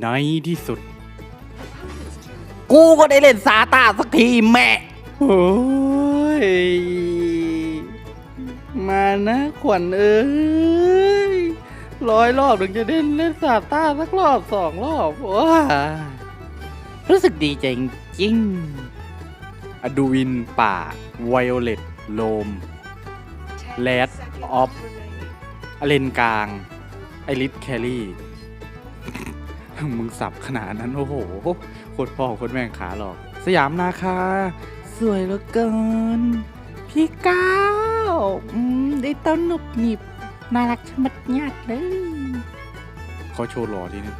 ในที่สุด กูก็ได้เล่นซาตาสักทีแม่ โอ้ย มานะขวัญเอ้ยร้อยรอบถึงจะได้เล่นซาต้าสักรอบสองรอบว้ารู้สึกดีใจจริงอดูวินป่าไวโอเลตโลมแรดออฟอเลนกลาง ไอริสแครี่ มึงสับขนาดนั้นโอ้โหโคตรพ่อโคตรแม่งขาหรอก สยามนาคา สวยเหลือเกิน พี่ก้าวอืมได้ต้นหนุบหนิบน่ารักชะมัดญาติเลยเขาโชว์หล่อทีนึง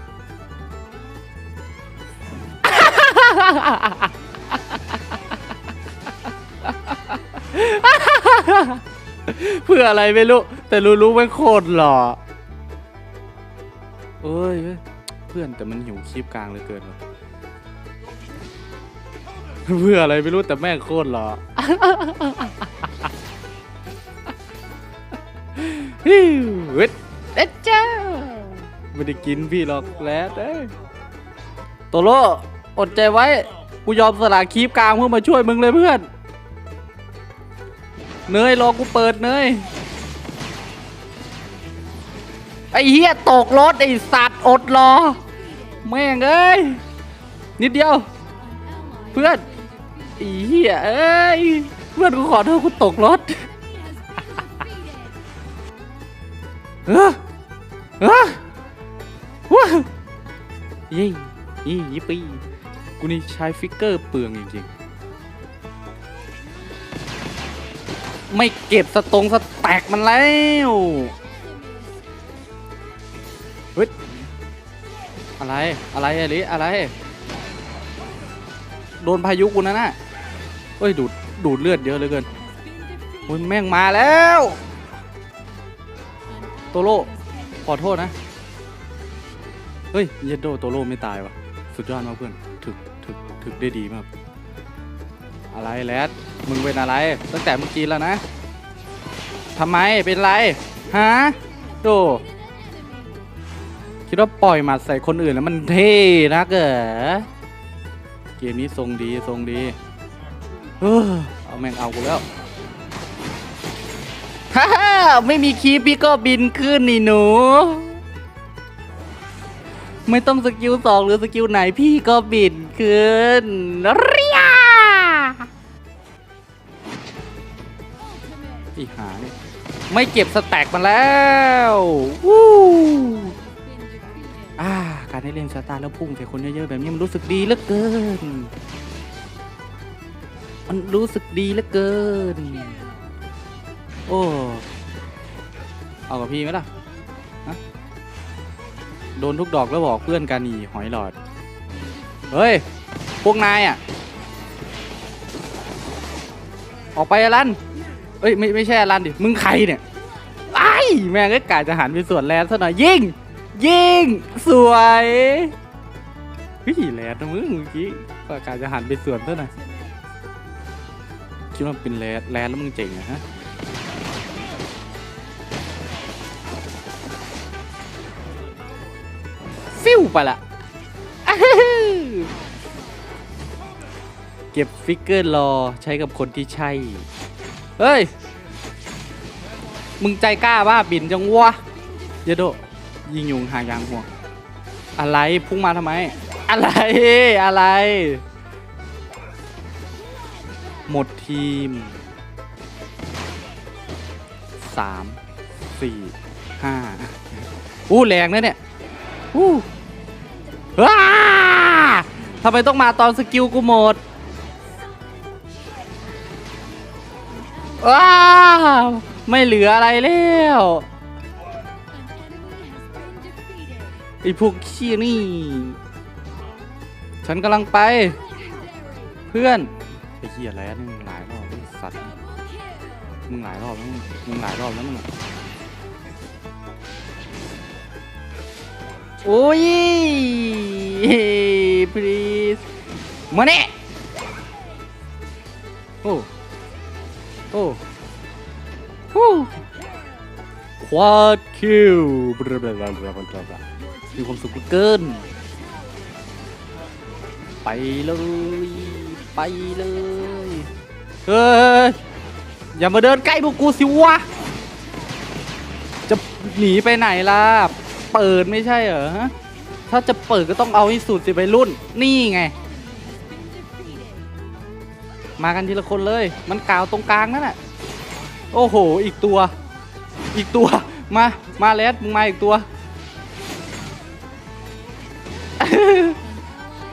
เพื่ออะไรไม่รู้ แต่รู้รู้ไม่งโคตรหล่อเอ้ย เพื่อนแต่มันหิวคลิปกลางเลยเกินว่ะเพื่ออะไรไม่รู้แต่แม่งโคตรหล่อฮิวเวทเด็ดจ้าไม่ได้กินพี่หรอกแล้วเอ้โตโร่อดใจไว้ กูยอมสละคลิปกลางเพื่อมาช่วยมึงเลยเพื่อน เนยรอกูเปิดเนย เหี้ยตกรถไอ้สัตว์อดรอ แม่งเอ้ย นิดเดียว เพื่อนไอ้เหี้ยเอ้ย เพื่อนกูขอโทษกูตกรถเออเออว้าวเยี่ยี่ยี่ปีกูนี่ใช้ฟิกเกอร์เปลืองจริงๆ ไม่เก็บสตรงสแต็กมันแล้ว เฮ้ยอะไรอะไรอะลิอะไร โดนพายุกูนะน่ะเฮ้ยดูดดูดเลือดเยอะเหลยเกินโอ้ยแม่งมาแล้ว โตโร่ขอโทษนะ เฮ้ยเยดโดโตโร่ไม่ตายวะสุดยอดมากเพื่อนถึกถึกถึกได้ดีมาก อะไรแรดมึงเป็นอะไร ตั้งแต่เมื่อกี้แล้วนะทำไมเป็นไรฮะโด คิดว่าปล่อยหมัดใส่คนอื่นแล้วมันเท่นะเก๋เกมนี้ทรงดีทรงดีเออเอาแม่งเอากูแล้วฮ่าฮ่าไม่มีคีปพี่ก็บินขึ้นนี่หนู ไม่ต้องสกิลสองหรือสกิลไหนพี่ก็บิดขึ้นเรียอีหาเนี่ยไม่เก็บสแต็กมันแล้ววู้ อ่า การได้เล่นสตาร์แล้วพุ่งใส่คนเยอะๆแบบนี้มันรู้สึกดีเหลือเกิน มันรู้สึกดีเหลือเกิน โอ้ เอากับพี่ไหมล่ะโดนทุกดอกแล้วบอกเพื่อนกันนี่หอยหลอด เฮ้ย พวกนายอะ ออกไปอลัน เอ้ยไม่ไม่ใช่อลันดิ มึงใครเนี่ย ไอ้แม่งก็กาจะหันไปสวนแลนซะหน่อยยิง ยิ่ง สวยเฮ้ยแลนนะมึงเมื่อกี้ก็กาศจะหันไปสวนซะหน่อยคิดว่าเป็นแลนแลนแล้วมึงเจ๋งอะฮะฟิวไปละเก็บฟิกเกอร์รอใช้กับคนที่ใช่ เฮ้ย มึงใจกล้าบ้าบินจังวะเยโด ยิงยุงหางยางห่วง อะไรพุ่งมาทำไม อะไรอะไร หมดทีมสามสี่ห้าอู้แรงนะเนี่ยอู้ว้าทำไมต้องมาตอนสกิลกูหมดว้าไม่เหลืออะไรแล้ว ไอพวกขี้นี่ ฉันกำลังไป เพื่อนไอ้เหี้ยแล้วนี่มึงหลายรอบไอ้สัตว์มึงหลายรอบแล้วมึงมึงหลายรอบแล้วมึงอะโอ้ย please มาเนี่ยโอ้โอ้ฮู้ควาดคิวบลาบลาบลาบลาบลา มีความสุขเหลือเกิน ไปเลย ไปเลย เฮ้ย อย่ามาเดินใกล้พวกกูสิวะ จะหนีไปไหนล่ะ เปิดไม่ใช่เหรอ ถ้าจะเปิดก็ต้องเอาให้สุดสิไปรุ่น นี่ไง มากันทีละคนเลย มันกาวตรงกลางนั่นแหละโอ้โห อีกตัว อีกตัว มา มาเลสมึงมาอีกตัว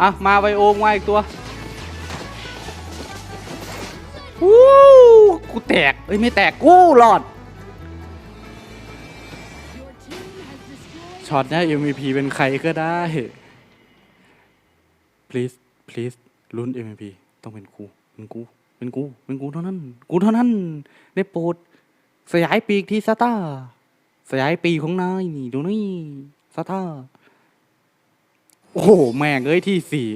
อะ มาไวโอมมาอีกตัววู้กูแตก เอ้ย ไม่แตก กูหลอด ช็อตเนี้ย MVP เป็นใครก็ได้ please please ลุ้น MVP ต้องเป็นกู เป็นกู เป็นกู เป็นกูเท่านั้น กูเท่านั้น ได้โปรด สยายปีกที่ซาตาสยายปีกของนายนี่ดูนี่ซาตา โอ้โหแม่งเอ้ยที่สี่